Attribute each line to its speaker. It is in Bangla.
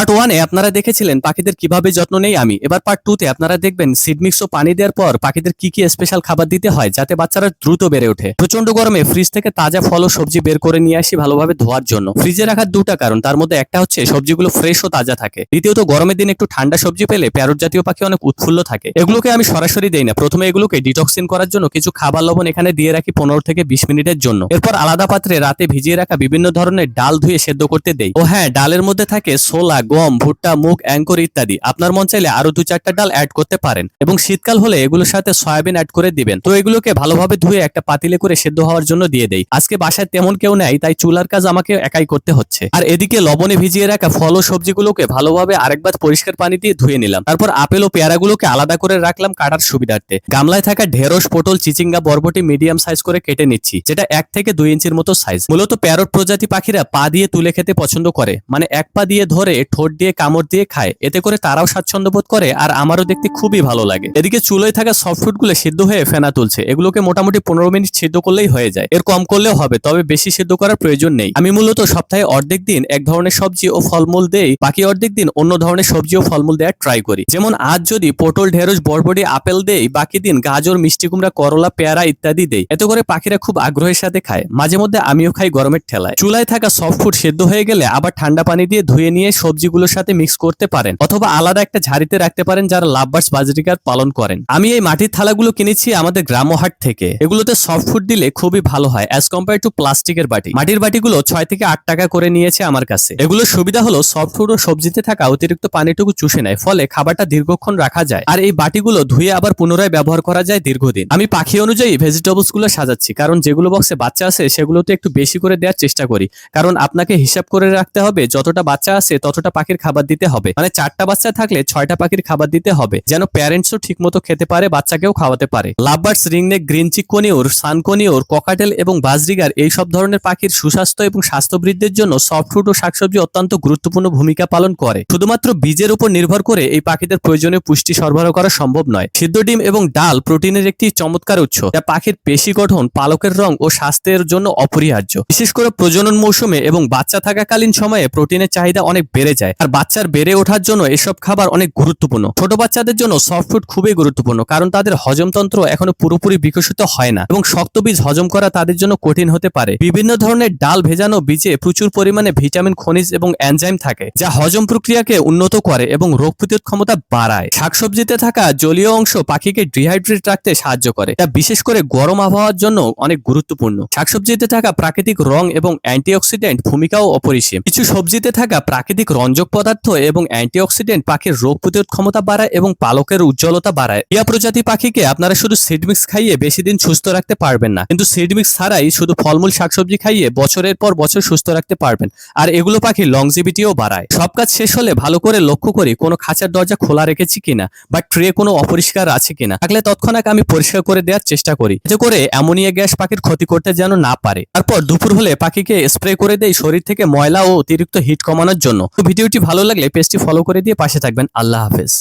Speaker 1: পার্ট ওয়ানে আপনারা দেখেছিলেন পাখিদের কীভাবে যত্ন নেই আমি। এবার পার্ট টু তে আপনারা দেখবেন সিডমিক্স ও পানি দেওয়ার পর পাখিদের কি কি স্পেশাল খাবার দিতে হয় যাতে বাচ্চারা দ্রুত বেড়ে ওঠে। প্রচণ্ড গরমে ফ্রিজ থেকে তাজা ফল ও সবজি বের করে নিয়ে আসি ভালোভাবে ধোয়ার জন্য। ফ্রিজে রাখার দুটা কারণ, তার মধ্যে একটা হচ্ছে সবজিগুলো ফ্রেশ ও তাজা থাকে। দ্বিতীয়ত, গরমের দিন একটু ঠান্ডা সবজি পেলে প্যারট জাতীয় পাখি অনেক উৎফুল্ল থাকে। এগুলোকে আমি সরাসরি দেই না। প্রথমে এগুলোকে ডিটক্সিন করার জন্য কিছু খাবার লবণ এখানে দিয়ে রাখি পনেরো থেকে বিশ মিনিটের জন্য। এরপর আলাদা পাত্রে রাতে ভিজিয়ে রাখা বিভিন্ন ধরনের ডাল ধুয়ে সেদ্ধ করতে দেই। ও হ্যাঁ ডালের মধ্যে থাকে ছোলা গম, ভুট্টা, মুগ, অ্যাঙ্কর ইত্যাদি। আপনার মন চাইলে আরও দু চারটা ডাল অ্যাড করতে পারেন। এবং শীতকাল হলে এগুলোর সাথে সয়াবিন অ্যাড করে দিবেন। তো এগুলোকে ভালোভাবে ধুয়ে একটা পাতিলে করে সেদ্ধ হওয়ার জন্য দিয়ে দেই। আজকে বাসায় তেমন কেউ নেই, তাই চুলার কাজ আমাকে একাই করতে হচ্ছে। আর এদিকে লবণে ভিজিয়ে রাখা ফল ও সবজিগুলোকে ভালোভাবে আরেকবার পরিষ্কার পানি দিয়ে ধুয়ে নিলাম। তারপর আপেল ও পেয়ারাগুলোকে আলাদা করে রাখলাম কাটার সুবিধার্থে। গামলায় থাকা ঢেঁড়স, পটল, চিচিঙ্গা, বরবটি মিডিয়াম সাইজ করে কেটে নিচ্ছি, যেটা এক থেকে দুই ইঞ্চির মতো সাইজ মূলত প্যারট প্রজাতি পাখিরা পা দিয়ে তুলে খেতে পছন্দ করে। মানে এক পা দিয়ে ধরে ঠোঁট দিয়ে, কামড় দিয়ে খায়। এতে করে তারাও স্বাচ্ছন্দ্য বোধ করে আর আমারও দেখতে খুবই ভালো লাগে। এদিকে চুলোয় থাকা সফটগুলো সিদ্ধ হয়ে ফেনা তুলছে। এগুলোকে মোটামুটি পনেরো মিনিট সিদ্ধ করলেই হয়ে যায়। এর কম করলেও হবে, তবে বেশি সিদ্ধ করার প্রয়োজন নেই। আমি মূলত সপ্তাহে অর্ধেক দিন এক ধরনের সবজি ও ফলমূল দেই, বাকি অর্ধেক দিন অন্য ধরনের সবজি ও ফলমূল দেওয়ার ট্রাই করি। যেমন আজ যদি পটল, ঢেঁড়স, বরবটি, আপেল দেই, বাকি দিন গাজর, মিষ্টি কুমড়া, করলা, পেয়ারা ইত্যাদি দেই। এতে করে পাখিরা খুব আগ্রহের সাথে খায়। মাঝে মধ্যে আমিও খাই গরমের ঠেলায়। চুলায় থাকা সফট ফুড সেদ্ধ হয়ে গেলে আবার ঠান্ডা পানি দিয়ে ধুয়ে নিয়ে সবজিগুলোর সাথে মিক্স করতে পারেন অথবা আলাদা একটা ঝাড়িতে রাখতে পারেন যারা লাভবার্স বাজরিকার পালন করেন। আমি এই মাটির থালাগুলো কিনেছি আমাদের গ্রামহাট থেকে। এগুলোতে সফট ফুড দিলে খুবই ভালো হয় অ্যাজ কম্পেয়ার টু প্লাস্টিকের বাটি। মাটির বাটিগুলো ছয় থেকে আট টাকা করে নিয়েছে আমার কাছে। এগুলোর সুবিধা হলো সফট ফুড ও সবজিতে থাকা অতিরিক্ত পানিটুকু চুষে নেয়, ফলে খাবারটা দীর্ঘক্ষণ রাখা যায়। আর এই বাটিগুলো ধুয়ে আবার পুনরায় ব্যবহার করা যায় দীর্ঘদিন। আমি পাখি অনুযায়ী ভেজিটেবলসগুলো সাজাচ্ছি, কারণ যেগুলো বক্সে বাচ্চা আছে সেগুলোতে একটু বেশি করে দেওয়ার চেষ্টা করি। কারণ আপনাকে হিসাব করে রাখতে হবে, যতটা বাচ্চা আছে ততটা পাখির খাবার দিতে হবে। মানে চারটা বাচ্চা থাকলে ছয়টা পাখির খাবার দিতে হবে। যেন প্যারেন্টসও ঠিক মতো খেতে পারে, বাচ্চাকেও খাওয়াতে পারে। Lovebirds ringneck green cheek conure sun conure cockatiel এবং বাজরিগার এই সব ধরনের পাখির সুস্বাস্থ্য এবং স্বাস্থ্য বৃদ্ধির জন্য সফট ও শাকসবজি অত্যন্ত গুরুত্বপূর্ণ ভূমিকা পালন করে। শুধুমাত্র বীজের উপর নির্ভর করে এই পাখিদের প্রয়োজনীয় পুষ্টি সরবরাহ করা সম্ভব নয়। সিদ্ধ ডিম এবং ডাল প্রোটিনের একটি চমৎকার উৎস, যা পাখির পেশি গঠন, পালকের রং ও স্বাস্থ্যের জন্য অপরিহার্য। বিশেষ করে প্রজনন মৌসুমে এবং বাচ্চা থাকাকালীন সময়ে প্রোটিনের চাহিদা অনেক বেড়ে যায়। আর বাচ্চার বেড়ে ওঠার জন্য এসব খাবার অনেক গুরুত্বপূর্ণ। ছোট বাচ্চাদের জন্য সফট ফুড খুবই গুরুত্বপূর্ণ, কারণ তাদের হজমতন্ত্র এখনও পুরোপুরি বিকশিত হয় না এবং শক্ত বীজ হজম করা তাদের জন্য কঠিন হতে পারে। বিভিন্ন ধরনের ডাল ভেজানো বীজে প্রচুর পরিমাণে ভিটামিন, খনিজ এবং এনজাইম থাকে, যা হজম প্রক্রিয়াকে উন্নত করে এবং রোগ প্রতিরোধ ক্ষমতা বাড়ায়। শাকসবজিতে থাকা জলীয় অংশ পাখিকে ডিহাইড্রেট রাখতে সাহায্য করে, যা বিশেষ করে গরম আবহাওয়ার জন্য অনেক গুরুত্বপূর্ণ। শাকসবজিতে থাকা প্রাকৃতিক রং এবং অ্যান্টিঅক্সিডেন্ট ভূমিকাও অপরিসীম। কিছু সবজিতে থাকা প্রাকৃতিক রঞ্জক পদার্থ এবং অ্যান্টিঅক্সিডেন্ট পাখির রোগ প্রতিরোধ ক্ষমতা বাড়ায় এবং পালকের উজ্জ্বলতা বাড়ায়। ইয়া প্রজাতি পাখিকে আপনারা শুধু সিডমিক্স খাইয়ে বেশি দিন সুস্থ রাখতে পারবেন না। কিন্তু সিডমিক্স ছাড়াই শুধু ফলমূল শাকসবজি খাইয়ে বছরের পর বছর সুস্থ রাখতে পারবেন। আর এগুলো পাখির লংজিভিটিও বাড়ায়। সব কাজ শেষ হলে ভালো করে লক্ষ্য করি কোনো খাঁচার দরজা খোলা রেখেছি কিনা বা ট্রে কোনো অপরিষ্কার আছে কিনা। থাকলে তৎক্ষণাৎ আমি পরিষ্কার করে দেওয়ার চেষ্টা করি। এতে করে অ্যামোনিয়া গ্যাস পাখির ক্ষতি করতে যেন না পারে। তারপর দুপুর হলে পাখিকে স্প্রে করে দেয় শরীর থেকে ময়লা ও অতিরিক্ত হিট কমানোর জন্য। তো ভিডিওটি ভালো লাগলে পেজটি ফলো করে দিয়ে পাশে থাকবেন। আল্লাহ হাফেজ।